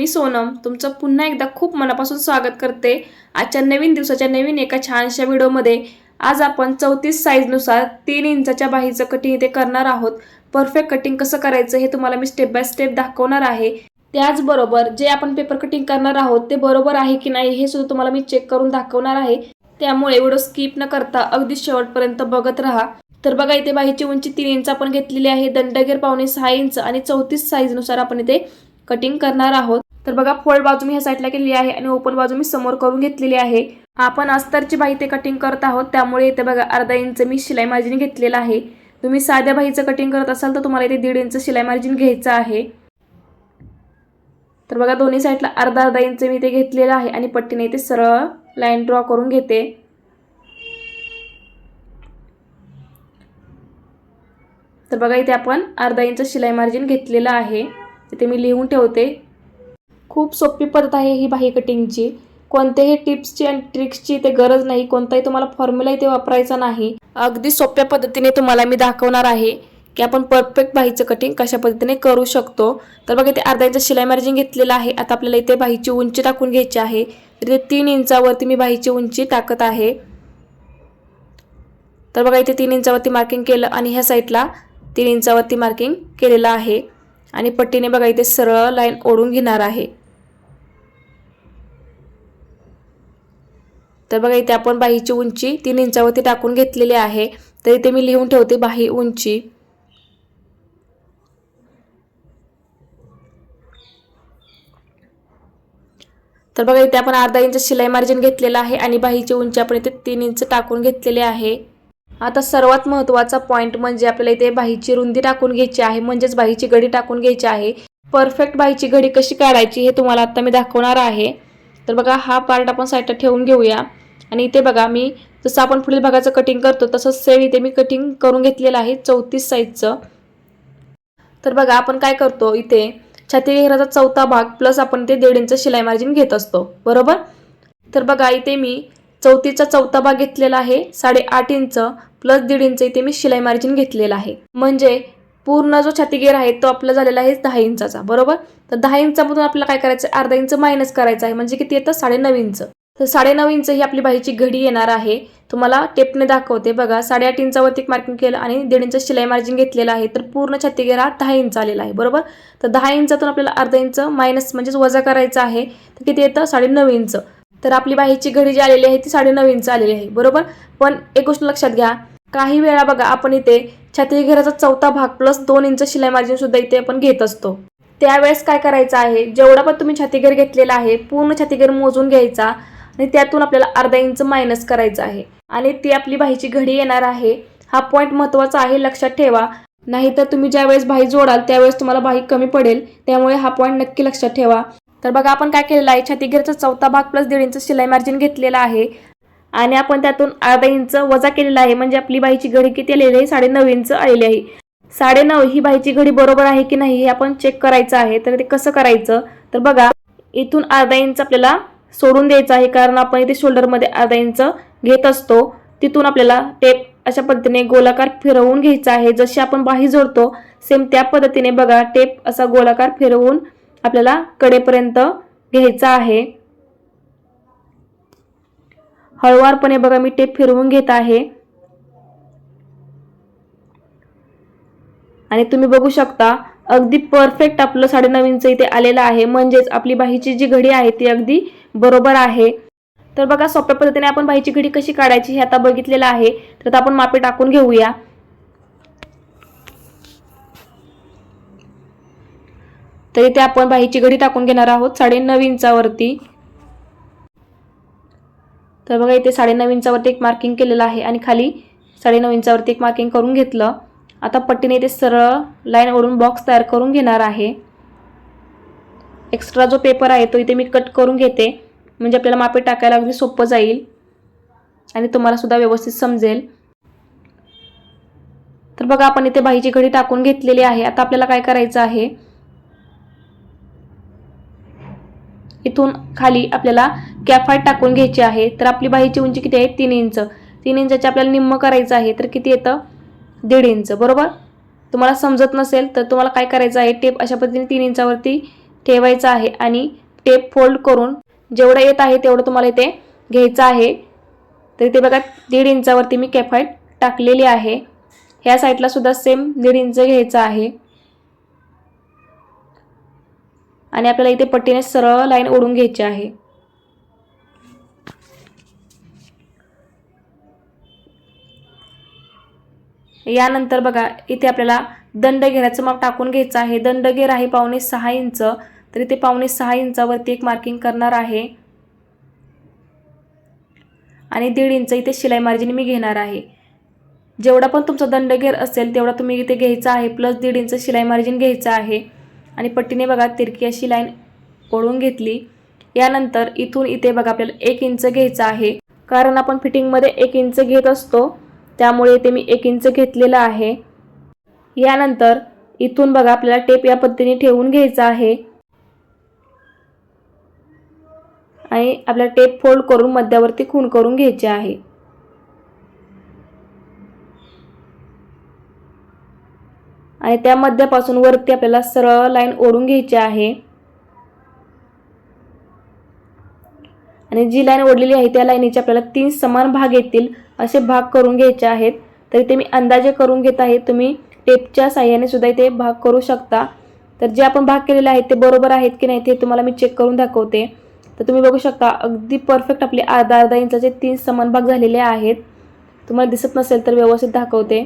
मी सोनम तुमचं पुन्हा एकदा खूप मनापासून स्वागत करते. आजच्या नवीन दिवसाच्या नवीन एका छानशा व्हिडिओमध्ये आज आपण चौतीस साईजनुसार तीन इंचाच्या बाहीचं कटिंग इथे करणार आहोत. परफेक्ट कटिंग कसं करायचं हे तुम्हाला मी स्टेप बाय स्टेप दाखवणार आहे. त्याचबरोबर जे आपण पेपर कटिंग करणार आहोत ते बरोबर आहे की नाही हे सुद्धा तुम्हाला मी चेक करून दाखवणार आहे. त्यामुळे व्हिडिओ स्किप न करता अगदी शेवटपर्यंत बघत राहा. तर बघा इथे बाहीची उंची तीन इंच आपण घेतलेली आहे. दंडगेर पावणे सहा इंच आणि चौतीस साईजनुसार आपण इथे कटिंग करणार आहोत. तर बघा फोल्ड बाजू मी ह्या साईडला केलेली आहे आणि ओपन बाजू मी समोर करून घेतलेली आहे. आपण अस्तरची बाही ते कटिंग करत आहोत त्यामुळे इथे बघा अर्धा इंच मी शिलाई मार्जिन घेतलेलं आहे. तुम्ही साध्या बाहीचं कटिंग करत असाल तर तुम्हाला इथे दीड इंच शिलाई मार्जिन घ्यायचं आहे. तर बघा दोन्ही साईडला अर्धा अर्धा इंच मी इथे घेतलेलं आहे आणि पट्टीने इथे सरळ लाईन ड्रॉ करून घेते. तर बघा इथे आपण अर्धा इंच शिलाई मार्जिन घेतलेलं आहे. इथे मी लिहून ठेवते. खूप सोपी पद्धत आहे ही बाही कटिंगची. कोणत्याही टिप्सची आणि ट्रिक्सची इथे गरज नाही कोणताही तुम्हाला फॉर्म्युला इथे वापरायचा नाही. अगदी सोप्या पद्धतीने तुम्हाला मी दाखवणार आहे की आपण परफेक्ट बाहीचं कटिंग कशा पद्धतीने करू शकतो. तर बघा इथे अर्धा इंच शिलाई मार्जिन घेतलेलं आहे. आता आपल्याला इथे बाहीची उंची टाकून घ्यायची आहे. तर इथे तीन इंचावरती मी बाहीची उंची टाकत आहे. तर बघा इथे तीन इंचावरती मार्किंग केलं आणि ह्या साईडला तीन इंचावरती मार्किंग केलेलं आहे. आणि पट्टीने बघा इथे सरळ लाईन ओढून घेणार आहे. तर बघा इथे आपण बाहीची उंची तीन इंचावरती टाकून घेतलेली आहे. तर इथे मी लिहून ठेवते बाही उंची. तर बघा इथे आपण अर्धा इंच शिलाई मार्जिन घेतलेलं आहे आणि बाहीची उंची आपण इथे तीन इंच टाकून घेतलेली आहे. आता सर्वात महत्त्वाचा पॉईंट म्हणजे आपल्याला इथे बाहीची रुंदी टाकून घ्यायची आहे म्हणजेच बाहीची घडी टाकून घ्यायची आहे. परफेक्ट बाहीची घडी कशी काढायची हे तुम्हाला आता मी दाखवणार आहे. तर बघा हा पार्ट आपण साईडला ठेवून घेऊया. आणि इथे बघा मी जसं आपण पुढील भागाचं कटिंग करतो तसंच सेम इथे मी कटिंग करून घेतलेलं आहे चौतीस साईजचं तर बघा आपण काय करतो इथे छाती घेराचा चौथा भाग प्लस आपण ते दीड इंच शिलाई मार्जिन घेत असतो. बरोबर? तर बघा इथे मी चौथीचा चौथा भाग घेतलेला आहे साडेआठ इंच प्लस दीड इंच इथे मी शिलाई मार्जिन घेतलेला आहे. म्हणजे पूर्ण जो छातीगेर आहे तो आपला झालेला आहे दहा इंचाचा बरोबर? तर दहा इंचामधून आपल्याला काय करायचं? आहे अर्धा इंच मायनस करायचं आहे. म्हणजे किती येतं? साडेनऊ इंच. तर साडेनऊ इंच ही आपली बाहीची घडी येणार आहे. तुम्हाला टेपने दाखवते बघा. साडेआठ इंचावरती मार्किंग केलं आणि दीड इंच शिलाई मार्जिन घेतलेलं आहे. तर पूर्ण छातीगेर हा दहा इंच आलेला आहे बरोबर? तर दहा इंचातून आपल्याला अर्धा इंच मायनस म्हणजेच वजा करायचं आहे. तर किती येतं? साडेनऊ इंच. तर आपली बाहीची घडी जी आलेली आहे ती साडेनऊ इंच आलेली आहे बरोबर? पण एक गोष्ट लक्षात घ्या. काही वेळा बघा आपण इथे छाती घेराचा चौथा भाग प्लस दोन इंच शिलाई मार्जिन सुद्धा इथे आपण घेत असतो. त्यावेळेस काय करायचं आहे? जेवढा पण तुम्ही छातीघर घेतलेला आहे पूर्ण छातीघर मोजून घ्यायचा आणि त्यातून आपल्याला अर्धा इंच मायनस करायचं आहे. आणि ती आपली बाहीची घडी येणार आहे. हा पॉईंट महत्त्वाचा आहे लक्षात ठेवा. नाहीतर तुम्ही ज्यावेळेस बाही जोडाल त्यावेळेस तुम्हाला बाही कमी पडेल. त्यामुळे हा पॉईंट नक्की लक्षात ठेवा. तर बघा आपण काय केलेलं आहे? छातीघरचा चौथा भाग प्लस दीड इंच शिलाई मार्जिन घेतलेला आहे. आणि आपण त्यातून अर्धा इंच वजा केलेला आहे. म्हणजे आपली बाईची घडी किती आलेली आहे? साडेनऊ इंच आलेली आहे. साडेनऊ ही बाईची घडी बरोबर आहे की नाही हे आपण चेक करायचं आहे. तर ते कसं करायचं? तर बघा इथून अर्धा इंच आपल्याला सोडून द्यायचं आहे. कारण आपण इथे शोल्डरमध्ये अर्धा इंच घेत असतो. तिथून आपल्याला टेप अशा पद्धतीने गोलाकार फिरवून घ्यायचा आहे. जशी आपण बाही जोडतो सेम त्या पद्धतीने बघा टेप असा गोलाकार फिरवून आपल्याला कडेपर्यंत घ्यायचा आहे. हळुवारपणे बघा मी टेप फिरवून घेत आहे. आणि तुम्ही बघू शकता अगदी परफेक्ट आपलं साडेनऊ इंच इथे आलेलं आहे. म्हणजेच आपली बाहीची जी घडी आहे ती अगदी बरोबर आहे. तर बघा सोप्या पद्धतीने आपण बाहीची घडी कशी काढायची हे आता बघितलेलं आहे. तर आता आपण मापे टाकून घेऊया. तर इथे आपण बाहीची घडी टाकून घेणार आहोत साडेनऊ इंचावरती. तर बघा इथे साडेनऊ इंचावरती एक मार्किंग केलेलं आहे आणि खाली साडेनऊ इंचावरती एक मार्किंग करून घेतलं. आता पट्टीने इथे सरळ लाईन ओढून बॉक्स तयार करून घेणार आहे. एक्स्ट्रा जो पेपर आहे तो इथे मी कट करून घेते. म्हणजे आपल्याला मापे टाकायला अगदी सोपं जाईल. आणि तुम्हाला सुद्धा व्यवस्थित समजेल. तर बघा आपण इथे बाहीची घडी टाकून घेतलेली आहे. आता आपल्याला काय करायचं आहे? इथून खाली आपल्याला कॅफाईट टाकून घ्यायची आहे. तर आपली बाहीची उंची किती आहे? तीन इंच. तीन इंचाचे आपल्याला निम्म करायचं आहे. तर किती येतं? दीड इंच. बरोबर? तुम्हाला समजत नसेल तर तुम्हाला काय करायचं आहे? टेप अशा पद्धतीने तीन इंचावरती ठेवायचं आहे आणि टेप फोल्ड करून जेवढं येत आहे तेवढं तुम्हाला इथे घ्यायचं आहे. तर इथे बघा दीड इंचावरती मी कॅफाईट टाकलेली आहे. ह्या साईडला सुद्धा सेम दीड इंच घ्यायचं आहे. आणि आपल्याला इथे पट्टीने सरळ लाईन ओढून घ्यायची आहे. यानंतर बघा इथे आपल्याला दंड घेराचं माप टाकून घ्यायचं आहे. दंडघेर आहे पावणे सहा इंच तर इथे पावणे सहा इंचावरती एक मार्किंग करणार आहे. आणि दीड इंच इथे शिलाई मार्जिन मी घेणार आहे. जेवढा पण तुमचा दंडघेर असेल तेवढा तुम्ही इथे घ्यायचा आहे. प्लस दीड इंच शिलाई मार्जिन घ्यायचं आहे. आणि पट्टीने बघा तिरकी अशी लाईन ओढून घेतली. यानंतर इथून इथे बघा आपल्याला एक इंच घ्यायचं आहे. कारण आपण फिटिंगमध्ये एक इंच घेत असतो त्यामुळे इथे मी एक इंच घेतलेलं आहे. यानंतर इथून बघा आपल्याला टेप या पद्धतीने ठेवून घ्यायचा आहे. आणि आपल्याला टेप फोल्ड करून मध्यावरती खून करून घ्यायचे आहे. आणि त्या मध्यापासून वरती आपल्याला सरळ लाईन ओढून घ्यायची आहे. आणि जी लाईन ओढलेली आहे त्या लाईनीचे आपल्याला तीन समान भाग येतील असे भाग करून घ्यायचे आहेत. तर इथे मी अंदाजे करून घेत आहे तुम्ही टेपच्या साह्याने सुद्धा इथे भाग करू शकता. तर जे आपण भाग केलेले आहेत ते बरोबर आहेत की नाही ते तुम्हाला मी चेक करून दाखवते. तर तुम्ही बघू शकता अगदी परफेक्ट आपले अर्धा अर्धा इंचाचे तीन समान भाग झालेले आहेत. तुम्हाला दिसत नसेल तर व्यवस्थित दाखवते.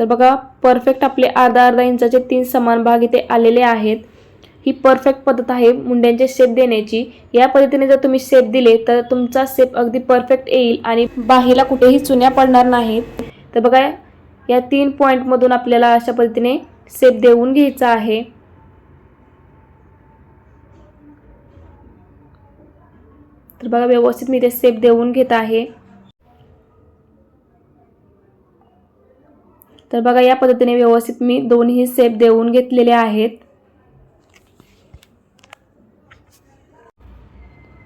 तर बघा परफेक्ट आपले अर्धा अर्धा इंचाचे तीन समान भाग इथे आलेले आहेत. ही परफेक्ट पद्धत आहे मुंड्यांचे शेप देण्याची. या पद्धतीने जर तुम्ही शेप दिले तर तुमचा शेप अगदी परफेक्ट येईल आणि बाहेरला कुठेही चुन्या पडणार नाहीत. तर बघा या तीन पॉईंटमधून आपल्याला अशा पद्धतीने शेप देऊन घ्यायचा आहे. तर बघा व्यवस्थित मी ते शेप देऊन घेत आहे. तर बघा या पद्धतीने व्यवस्थित मी दोन्ही सेप देऊन घेतलेले आहेत.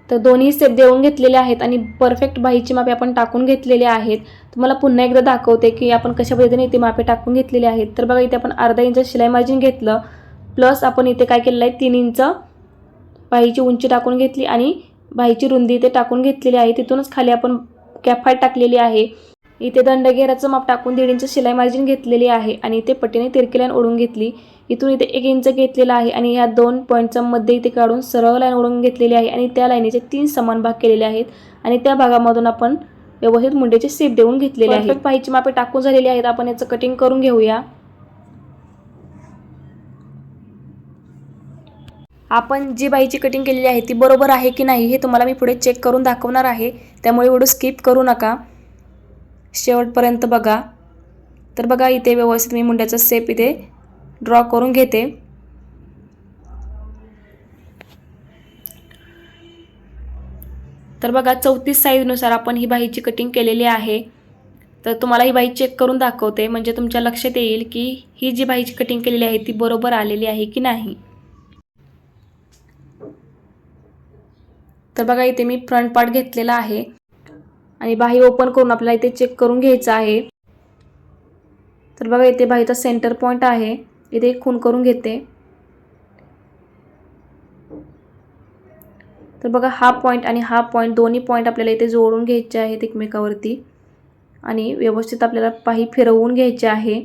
तर दोन्ही सेप देऊन घेतलेले आहेत आणि परफेक्ट बाहीची मापे आपण टाकून घेतलेले आहेत. तुम्हाला पुन्हा एकदा दाखवते की आपण कशा पद्धतीने इथे मापे टाकून घेतलेले आहेत. तर बघा इथे आपण अर्धा इंच शिलाई मार्जिन घेतलं. प्लस आपण इथे काय केलेलं आहे? तीन इंच बाहीची उंची टाकून घेतली आणि बाहीची रुंदी इथे टाकून घेतलेली आहे. तिथूनच खाली आपण कॅफाय टाकलेली आहे. इथे दंडगेराचं माप टाकून दीड इंच शिलाई मार्जिन घेतलेली आहे आणि इथे पट्टीने तिरकी लाईन ओढून घेतली. इथून इथे एक इंच घेतलेला आहे आणि ह्या दोन पॉईंटचा मध्ये इथे काढून सरळ लाईन ओढून घेतलेली आहे आणि त्या लाईनीचे तीन समान भाग केलेले आहेत. आणि त्या भागामधून आपण व्यवस्थित मुंडेचे सेप देऊन घेतलेले आहेत. पाहिजे मापे टाकून झालेली आहेत. आपण याचं कटिंग करून घेऊया. आपण जी बाईची कटिंग केलेली आहे ती बरोबर आहे की नाही हे तुम्हाला मी पुढे चेक करून दाखवणार आहे. त्यामुळे व्हिडिओ स्किप करू नका. शेवटपर्यंत बघा. तर बघा इथे व्यवस्थित मी मुंड्याचा सेप इथे ड्रॉ करून घेते. तर बघा चौतीस साईजनुसार आपण ही बाईची कटिंग केलेली आहे. तर तुम्हाला ही बाई चेक करून दाखवते. म्हणजे तुमच्या लक्षात येईल की ही जी बाईची कटिंग केलेली आहे ती बरोबर आलेली आहे की नाही. तर बघा इथे मी फ्रंट पार्ट घेतलेला आहे. आणि बाही ओपन करून आपल्याला इथे चेक करून घ्यायचं आहे. तर बघा इथे बाहीचा सेंटर पॉईंट आहे. इथे एक खून करून घेते. तर बघा हा पॉईंट आणि हा पॉईंट दोन्ही पॉईंट आपल्याला इथे जोडून घ्यायचे आहेत एकमेकावरती. आणि व्यवस्थित आपल्याला पाही फिरवून घ्यायचे आहे.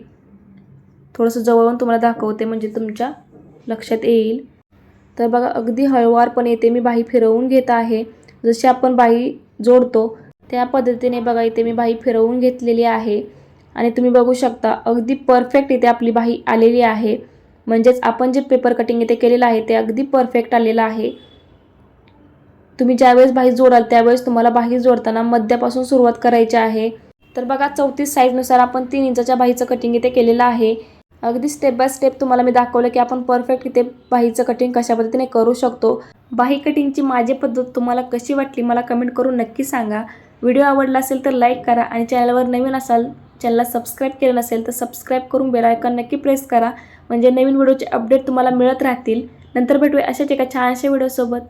थोडंसं जवळून तुम्हाला दाखवते म्हणजे तुमच्या लक्षात येईल. तर बघा अगदी हळुवारपणे इथे मी बाही फिरवून घेत आहे. जशी आपण बाही जोडतो त्या पद्धतीने बघा इथे मी बाही फिरवून घेतलेली आहे. आणि तुम्ही बघू शकता अगदी परफेक्ट इथे आपली बाही आलेली आहे. म्हणजेच आपण जे पेपर कटिंग इथे केलेलं आहे ते अगदी परफेक्ट आलेलं आहे. तुम्ही ज्यावेळेस बाही जोडाल त्यावेळेस तुम्हाला बाही जोडताना मध्यापासून सुरुवात करायची आहे. तर बघा चौतीस साईजनुसार आपण तीन इंचाच्या बाहीचं कटिंग इथे केलेलं आहे. अगदी स्टेप बाय स्टेप तुम्हाला मी दाखवलं की आपण परफेक्ट इथे बाहीचं कटिंग कशा पद्धतीने करू शकतो. बाही कटिंगची माझी पद्धत तुम्हाला कशी वाटली मला कमेंट करून नक्की सांगा. व्हिडिओ आवडला असेल तर लाईक करा आणि चॅनलवर नवीन असाल चॅनलला सबस्क्राईब केलं नसेल तर सबस्क्राईब करून बेल नक्की प्रेस करा. म्हणजे नवीन व्हिडिओचे अपडेट तुम्हाला मिळत राहतील. नंतर भेटूया अशाच एका छानशा व्हिडिओसोबत.